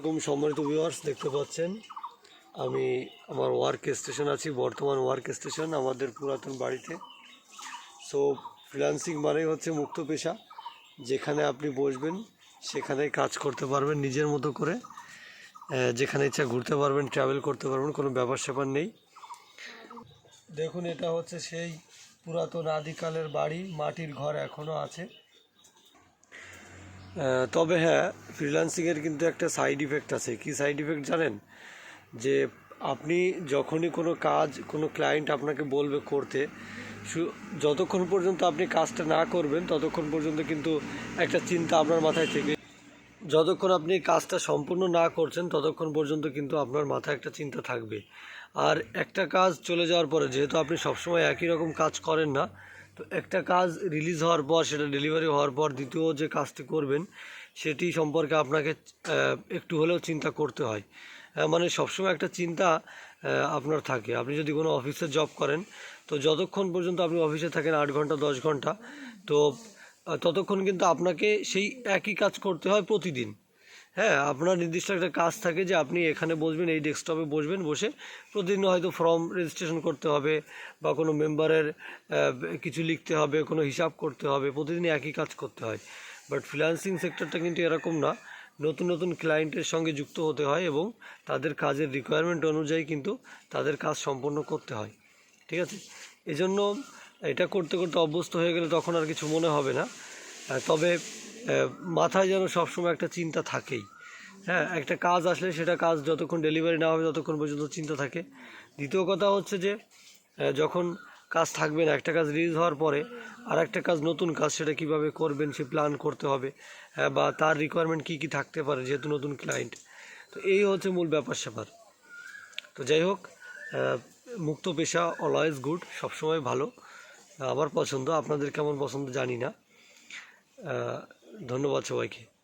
এরকম সম্মানিত ভিউয়ার্স দেখতে পাচ্ছেন, আমি আমার ওয়ার্ক স্টেশন আছি, বর্তমান ওয়ার্ক স্টেশন আমাদের পুরাতন বাড়িতে। সো ফ্রিল্যান্সিং মানেই হচ্ছে মুক্ত পেশা, যেখানে আপনি বসবেন সেখানে কাজ করতে পারবেন নিজের মতো করে। যেখানে ইচ্ছা ঘুরতে পারবেন ট্রাভেল করতে পারবেন, কোনো ব্যাপার স্যাপার নেই। দেখুন, এটা হচ্ছে সেই পুরাতন আদিকালের বাড়ি, মাটির ঘর এখনও আছে। তবে হ্যাঁ ফ্রিল্যান্সিংয়ের কিন্তু একটা সাইড ইফেক্ট আছে। কি সাইড ইফেক্ট জানেন? যে আপনি যখনই কোনো কাজ, কোনো ক্লায়েন্ট আপনাকে বলবে করতে যতক্ষণ পর্যন্ত আপনি কাজটা না করবেন, ততক্ষণ পর্যন্ত কিন্তু একটা চিন্তা আপনার মাথায় থেকে যতক্ষণ আপনি কাজটা সম্পূর্ণ না করছেন, ততক্ষণ পর্যন্ত কিন্তু আপনার মাথায় একটা চিন্তা থাকবে। আর একটা কাজ চলে যাওয়ার পরে, যেহেতু আপনি সবসময় একই রকম কাজ করেন না তো একটা কাজ রিলিজ হওয়ার পর, সেটা ডেলিভারি হওয়ার পর দ্বিতীয় যে কাজটি করবেন, সেটি সম্পর্কে আপনাকে একটু হলেও চিন্তা করতে হয়। মানে সবসময় একটা চিন্তা আপনার থাকে। আপনি যদি কোনো অফিসে জব করেন, তো যতক্ষণ পর্যন্ত আপনি অফিসে থাকেন আট ঘণ্টা, দশ ঘণ্টা, তো ততক্ষণ কিন্তু আপনাকে সেই একই কাজ করতে হয় প্রতিদিন। হ্যাঁ আপনার নির্দিষ্ট একটা কাজ থাকে যে আপনি এখানে বসবেন, এই ডেস্কটপে বসবেন, বসে প্রতিদিন হয়তো ফর্ম রেজিস্ট্রেশন করতে হবে বা কোনো মেম্বারের কিছু লিখতে হবে, কোনো হিসাব করতে হবে, প্রতিদিন একই কাজ করতে হয়। বাট ফ্রিল্যান্সিং সেক্টরটা কিন্তু এরকম না। নতুন নতুন ক্লায়েন্টের সঙ্গে যুক্ত হতে হয় এবং তাদের কাজের রিকোয়ারমেন্ট অনুযায়ী কিন্তু তাদের কাজ সম্পন্ন করতে হয়। ঠিক আছে? এজন্য এটা করতে করতে অভ্যস্ত হয়ে গেলে তখন আর কিছু মনে হবে না। তবে মাথায় যেন সবসময় একটা চিন্তা থাকেই। হ্যাঁ একটা কাজ আসলে সেটা কাজ যতক্ষণ ডেলিভারি না হবে ততক্ষণ পর্যন্ত চিন্তা থাকে। দ্বিতীয় কথা হচ্ছে যে যখন কাজ থাকবে না, একটা কাজ রিলিজ হওয়ার পরে আর একটা কাজ, নতুন কাজ সেটা কীভাবে করবেন, সে প্ল্যান করতে হবে বা তার রিকোয়ারমেন্ট কী কী থাকতে পারে যেহেতু নতুন ক্লায়েন্ট তো এই হচ্ছে মূল ব্যাপার স্যাপার। তো যাই হোক মুক্ত পেশা অলওয়েজ গুড সবসময় ভালো। আমার পছন্দ, আপনাদের কেমন পছন্দ জানি না। ধন্যবাদ সবাইকে।